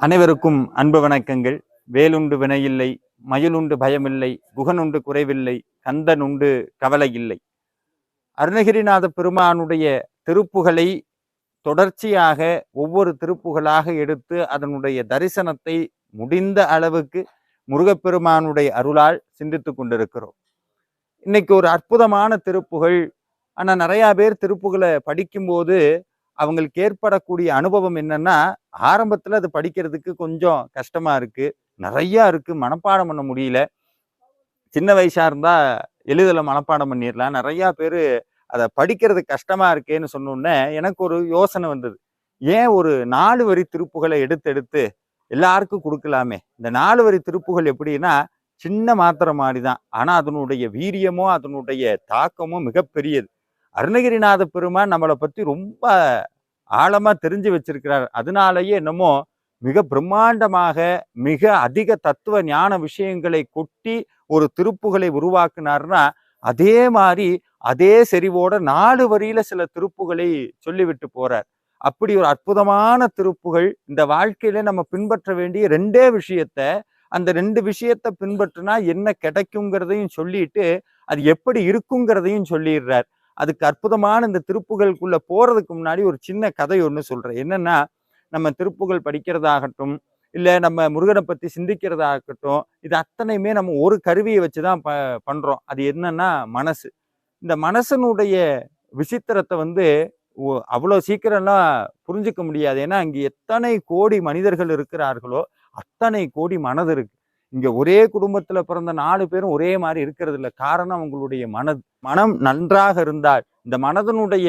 அனைவருக்கும் அன்பு வணக்கங்கள். வேலுண்டு வினையில்லை மயிலுண்டு பயமில்லை குகனுண்டு குறைவில்லை கந்தன் உண்டு கவலை இல்லை அருணகிரிநாத பெருமானுடைய திருப்புகளை தொடர்ச்சியாக ஒவ்வொரு திருப்புகளாக எடுத்து அதனுடைய தரிசனத்தை முடிந்த அளவுக்கு முருகப்பெருமானுடைய அருளால் சிந்தித்து கொண்டிருக்கிறோம். இன்னைக்கு ஒரு அற்புதமான திருப்புகள். ஆனால் நிறையா பேர் திருப்புகளை படிக்கும்போது அவங்களுக்கு ஏற்படக்கூடிய அனுபவம் என்னன்னா ஆரம்பத்துல அது படிக்கிறதுக்கு கொஞ்சம் கஷ்டமா இருக்கு. நிறைய இருக்கு. மனப்பாடம் பண்ண முடியல. சின்ன வயசா இருந்தா எளிதில் மனப்பாடம் பண்ணிடலாம் நிறைய பேர் அதை படிக்கிறது கஷ்டமா இருக்கேன்னு சொன்னோடனே எனக்கு ஒரு யோசனை வந்தது. ஏன் ஒரு நாலு வரி திருப்புகளை எடுத்து எடுத்து எல்லாருக்கும் கொடுக்கலாமே? இந்த நாலு வரி திருப்புகள் எப்படின்னா சின்ன மாத்திரை மாதிரி தான் ஆனால் அதனுடைய வீரியமோ அதனுடைய தாக்கமோ மிகப்பெரியது. அருணகிரிநாத பெருமான் நம்மளை பற்றி ரொம்ப ஆழமாக தெரிஞ்சு வச்சிருக்கிறார். அதனாலயே என்னமோ மிக பிரம்மாண்டமாக மிக அதிக தத்துவ ஞான விஷயங்களை கொட்டி ஒரு திருப்புகளை உருவாக்குனார்னா அதே மாதிரி அதே செறிவோட நாலு வரியில சில திருப்புகளை சொல்லிவிட்டு போறார். அப்படி ஒரு அற்புதமான திருப்புகள் இந்த வாழ்க்கையில நம்ம பின்பற்ற வேண்டிய ரெண்டே விஷயத்த அந்த ரெண்டு விஷயத்த பின்பற்றினா என்ன கிடைக்குங்கிறதையும் சொல்லிட்டு அது எப்படி இருக்குங்கிறதையும் சொல்லிடுறார். அதுக்கு அற்புதமான இந்த திருப்புகளுக்குள்ள போறதுக்கு முன்னாடி ஒரு சின்ன கதை ஒன்று சொல்றேன். என்னன்னா நம்ம திருப்புகள் படிக்கிறதாகட்டும் இல்லை நம்ம முருகனை பற்றி சிந்திக்கிறதாகட்டும் இது அத்தனையுமே நம்ம ஒரு கருவியை வச்சு தான் ப பண்ணுறோம் அது என்னன்னா மனசு. இந்த மனசனுடைய விசித்திரத்தை வந்து அவ்வளோ சீக்கிரம்லாம் புரிஞ்சுக்க முடியாது. ஏன்னா அங்கே எத்தனை கோடி மனிதர்கள் இருக்கிறார்களோ அத்தனை கோடி மனது இருக்கு. இங்கே ஒரே குடும்பத்தில் பிறந்த நாலு பேரும் ஒரே மாதிரி இருக்கிறது இல்லை காரணம் அவங்களுடைய மனது மனம் நன்றாக இருந்தால் இந்த மனதனுடைய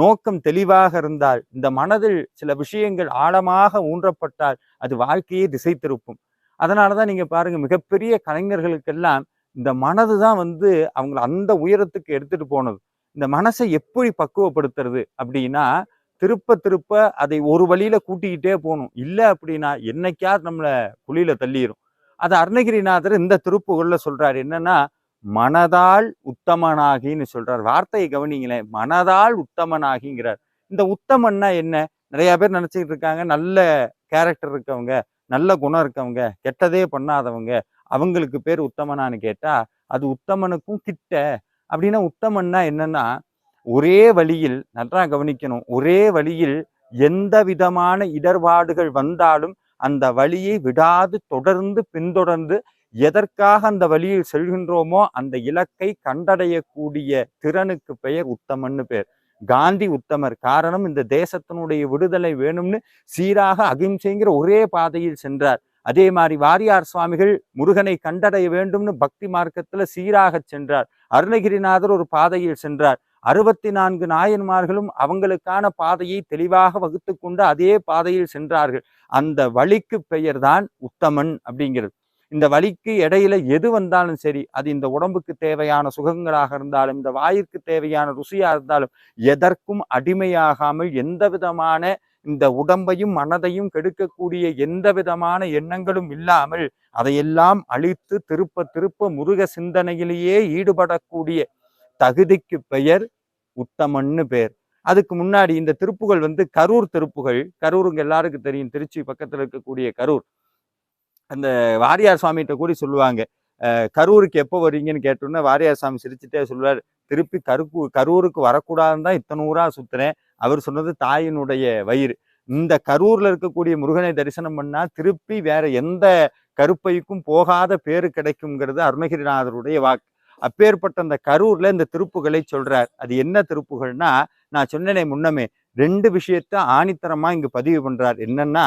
நோக்கம் தெளிவாக இருந்தால் இந்த மனதில் சில விஷயங்கள் ஆழமாக ஊன்றப்பட்டால் அது வாழ்க்கையை திசை திருப்பும். அதனாலதான் நீங்கள் பாருங்கள் மிகப்பெரிய கலைஞர்களுக்கெல்லாம் இந்த மனது தான் வந்து அவங்கள அந்த உயரத்துக்கு எடுத்துகிட்டு போனது. இந்த மனசை எப்படி பக்குவப்படுத்துறது அப்படின்னா திருப்ப திருப்ப அதை ஒரு வழியில கூட்டிக்கிட்டே போகணும். இல்லை அப்படின்னா என்னைக்காவது நம்மளை குழியில தள்ளிடும் அது அருணகிரிநாதர் இந்த திருப்புகளில் சொல்றாரு. என்னன்னா மனதால் உத்தமனாகின்னு சொல்றார். வார்த்தையை கவனிங்களேன் மனதால் உத்தமனாகிங்கிறார். இந்த உத்தமன்னா என்ன? நிறைய பேர் நினச்சிக்கிட்டு இருக்காங்க நல்ல கேரக்டர் இருக்கவங்க நல்ல குணம் இருக்கவங்க கெட்டதே பண்ணாதவங்க அவங்களுக்கு பேர் உத்தமனான்னு கேட்டா அது உத்தமனுக்கும் கிட்ட. அப்படின்னா உத்தமன்னா என்னன்னா ஒரே வழியில் நல்லா கவனிக்கணும் ஒரே வழியில் எந்த விதமான இடர்பாடுகள் வந்தாலும் அந்த வழியை விடாது தொடர்ந்து பின்தொடர்ந்து எதற்காக அந்த வழியில் செல்கின்றோமோ அந்த இலக்கை கண்டடையக்கூடிய திறனுக்கு பெயர் உத்தமன்னு பேர். காந்தி உத்தமர். காரணம் இந்த தேசத்தினுடைய விடுதலை வேணும்னு சீராக அகிம்சைங்கிற ஒரே பாதையில் சென்றார். அதே மாதிரி வாரியார் சுவாமிகள் முருகனை கண்டடைய வேண்டும்னு பக்தி மார்க்கத்துல சீராக சென்றார். அருணகிரிநாதர் ஒரு பாதையில் சென்றார். அறுபத்தி நான்கு நாயன்மார்களும் அவங்களுக்கான பாதையை தெளிவாக வகுத்து கொண்டு அதே பாதையில் சென்றார்கள். அந்த வழிக்கு பெயர்தான் உத்தமன் அப்படிங்கிறது. இந்த வழிக்கு இடையில எது வந்தாலும் சரி அது இந்த உடம்புக்கு தேவையான சுகங்களாக இருந்தாலும் இந்த வாயிற்கு தேவையான ருசியா இருந்தாலும் எதற்கும் அடிமையாகாமல் எந்த விதமான இந்த உடம்பையும் மனதையும் கெடுக்கக்கூடிய எந்த விதமான எண்ணங்களும் இல்லாமல் அதையெல்லாம் அழித்து திருப்ப திருப்ப முருக சிந்தனையிலேயே ஈடுபடக்கூடிய தகுதிக்கு பெயர் உத்தமன்னு பெயர் அதுக்கு முன்னாடி இந்த திருப்புகள் வந்து கரூர் திருப்புகள். கரூருங்க எல்லாருக்கும் தெரியும். திருச்சி பக்கத்தில் இருக்கக்கூடிய கரூர். அந்த வாரியார் சுவாமிகிட்ட கூடி சொல்லுவாங்க. கரூருக்கு எப்போ வரீங்கன்னு கேட்டோன்னே வாரியார் சாமி சிரிச்சுட்டே சொல்லுவார். திருப்பி கருக்கு கரூருக்கு வரக்கூடாதுன்னு தான் இத்தனை ஊரா சுத்துறேன். அவர் சொன்னது தாயினுடைய வயிறு. இந்த கரூர்ல இருக்கக்கூடிய முருகனை தரிசனம் பண்ணா திருப்பி வேற எந்த கருப்பைக்கும் போகாத பேரு கிடைக்குங்கிறது அருணகிரிநாதருடைய வாக்கு. அப்பேற்பட்ட அந்த கரூர்ல இந்த திருப்புகளை சொல்றார். அது என்ன திருப்புகள்னா நான் சொன்னேனே முன்னமே ரெண்டு விஷயத்த ஆணித்தரமா இங்கு பதிவு பண்றார். என்னன்னா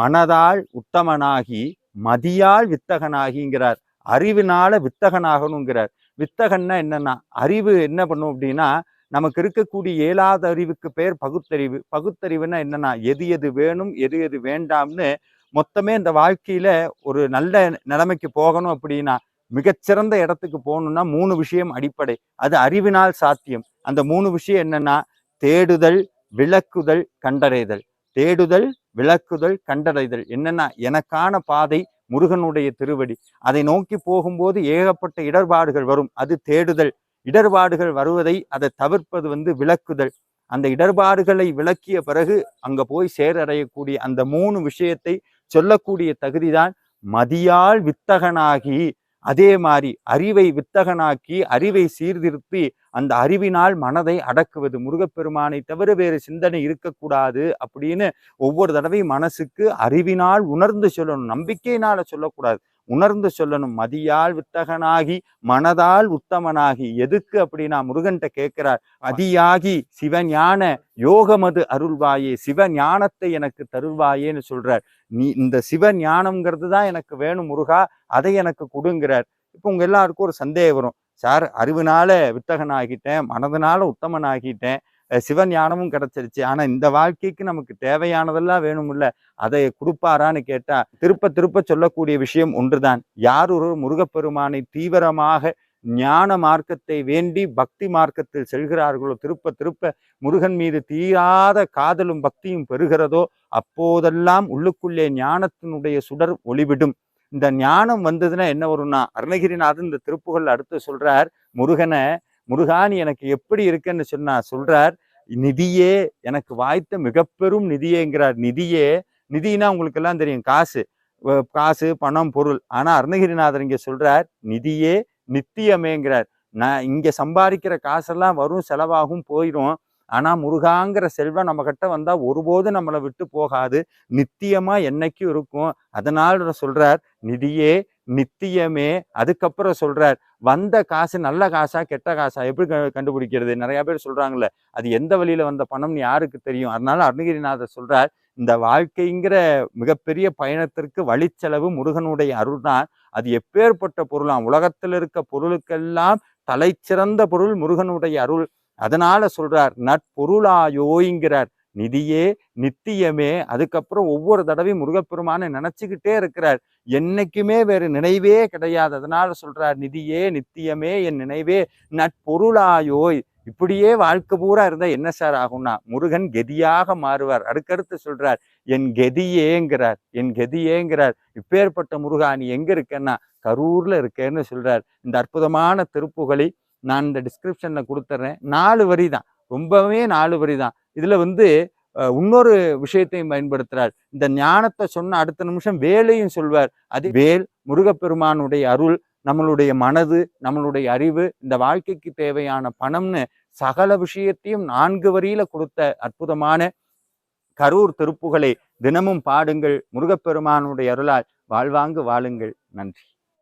மனதால் உத்தமனாகி மதியால் வித்தகனாகிங்கிறார். அறிவினால வித்தகனாகணுங்கிறார். வித்தகன்னா என்னன்னா அறிவு என்ன பண்ணும் அப்படின்னா நமக்கு இருக்கக்கூடிய இயலாத அறிவுக்கு பேர் பகுத்தறிவு. பகுத்தறிவுன்னா என்னன்னா எது எது வேணும் எது எது வேண்டாம்னு மொத்தமே இந்த வாழ்க்கையில ஒரு நல்ல நிலைமைக்கு போகணும் அப்படின்னா மிகச்சிறந்த இடத்துக்கு போகணும்னா மூணு விஷயம் அடிப்படை. அது அறிவினால் சாத்தியம். அந்த மூணு விஷயம் என்னன்னா தேடுதல் விளக்குதல் கண்டறைதல். தேடுதல் விளக்குதல் கண்டடைதல் என்னன்னா எனக்கான பாதை முருகனுடைய திருவடி. அதை நோக்கி போகும்போது ஏகப்பட்ட இடர்பாடுகள் வரும். அது தேடுதல். இடர்பாடுகள் வருவதை அதை தவிர்ப்பது வந்து விளக்குதல். அந்த இடர்பாடுகளை விளக்கிய பிறகு அங்க போய் சேரடையக்கூடிய அந்த மூணு விஷயத்தை சொல்லக்கூடிய தகுதிதான் மதியால் வித்தகனாகி அதே மாதிரி அறிவை வித்தகனாக்கி அறிவை சீர்திருத்தி அந்த அறிவினால் மனதை அடக்குவது. முருகப்பெருமானை தவிர வேறு சிந்தனை இருக்கக்கூடாது அப்படின்னு ஒவ்வொரு தடவையும் மனசுக்கு அறிவினால் உணர்ந்து சொல்லணும். நம்பிக்கையினால சொல்லக்கூடாது. உணர்ந்து சொல்லணும். மதியால் வித்தகனாகி மனதால் உத்தமனாகி. எதுக்கு அப்படின்னா முருகன்ட்ட கேட்கிறார் அதியாகி சிவஞான யோகமது அருள்வாயே சிவஞானத்தை எனக்கு தருள்வாயேன்னு சொல்றார். நீ இந்த சிவ ஞானம்ங்கிறது தான் எனக்கு வேணும் முருகா அதை எனக்கு கொடுங்கிறார். இப்போ உங்க எல்லாருக்கும் ஒரு சந்தேகம் வரும். சார் அறிவுனால வித்தகனாகிட்டேன் மனதனால உத்தமன் ஆகிட்டேன் சிவஞானமும் கிடைச்சிருச்சு. ஆனா இந்த வாழ்க்கைக்கு நமக்கு தேவையானதெல்லாம் வேணும்ல அதை கொடுப்பாரான்னு கேட்டா திருப்ப திருப்ப சொல்லக்கூடிய விஷயம் ஒன்றுதான். யார் ஒரு முருகப்பெருமானை தீவிரமாக ஞான மார்க்கத்தை வேண்டி பக்தி மார்க்கத்தில் செல்கிறார்களோ திருப்ப திருப்ப முருகன் மீது தீராத காதலும் பக்தியும் பெறுகிறதோ அப்போதெல்லாம் உள்ளுக்குள்ளே ஞானத்தினுடைய சுடர் ஒளிவிடும். இந்த ஞானம் வந்ததுன்னா என்ன வரும்னா அருணகிரிநாதன் இந்த திருப்புகள் அடுத்து சொல்றார் முருகனை முருகான் எனக்கு எப்படி இருக்குன்னு சொன்னா சொல்றார் நிதியே எனக்கு வாய்த்த மிகப்பெரும் நிதியேங்கிறார். நிதியே நிதினா உங்களுக்கு எல்லாம் தெரியும் காசு. காசு பணம் பொருள். ஆனா அருணகிரிநாதர் இங்க சொல்றார் நிதியே நித்தியமேங்கிறார். நான் இங்க சம்பாதிக்கிற காசெல்லாம் வரும் செலவாகும் போயிடும் ஆனா முருகாங்கிற செல்வம் நம்ம கிட்ட வந்தா ஒருபோதும் நம்மளை விட்டு போகாது. நித்தியமா என்னைக்கும் இருக்கும். அதனால சொல்றார் நிதியே நித்தியமே. அதுக்கப்புறம் சொல்றார் வந்த காசு நல்ல காசா கெட்ட காசா எப்படி க- கண்டுபிடிக்கிறது? நிறைய பேர் சொல்றாங்கல்ல அது எந்த வழியில வந்த பணம்னு யாருக்கு தெரியும்? அதனால அருணகிரிநாதர் சொல்றார் இந்த வாழ்க்கைங்கிற மிகப்பெரிய பயணத்திற்கு வழிச்செலவு முருகனுடைய அருள் தான் அது எப்பேற்பட்ட பொருளாம் உலகத்தில் இருக்க பொருளுக்கெல்லாம் தலைச்சிறந்த பொருள் முருகனுடைய அருள். அதனால சொல்றார் நட்பொருளாயோய்ங்கிறார். நிதியே நித்தியமே. அதுக்கப்புறம் ஒவ்வொரு தடவையும் முருகப்பெருமானை நினைச்சுக்கிட்டே இருக்கிறார். என்னைக்குமே வேறு நினைவே கிடையாது. அதனால சொல்றார் நிதியே நித்தியமே என் நினைவே நட்பொருளாயோய். இப்படியே வாழ்க்கை பூரா இருந்தா என்ன சார் ஆகும்னா முருகன் கெதியாக மாறுவார். அடுக்கடுத்து சொல்றார் என் கெதியேங்கிறார் என் கெதியேங்கிறார். இப்பேற்பட்ட முருகா நீ எங்க இருக்கேன்னா? கரூர்ல இருக்கேன்னு சொல்றார். இந்த அற்புதமான திருப்புகளை நான் இந்த டிஸ்கிரிப்ஷன்ல கொடுத்துட்றேன் நாலு வரி தான் ரொம்பவே நாலு வரி தான் இதுல வந்து இன்னொரு விஷயத்தையும் பயன்படுத்துறார். இந்த ஞானத்தை சொன்ன அடுத்த நிமிஷம் வேலையும் சொல்வார். அது வேல் முருகப்பெருமானுடைய அருள் நம்மளுடைய மனது நம்மளுடைய அறிவு இந்த வாழ்க்கைக்கு தேவையான பணம்னு சகல விஷயத்தையும் நான்கு வரியில கொடுத்த அற்புதமான கரூர் திருப்புகளை தினமும் பாடுங்கள். முருகப்பெருமானுடைய அருளால் வாழ்வாங்கு வாழுங்கள். நன்றி.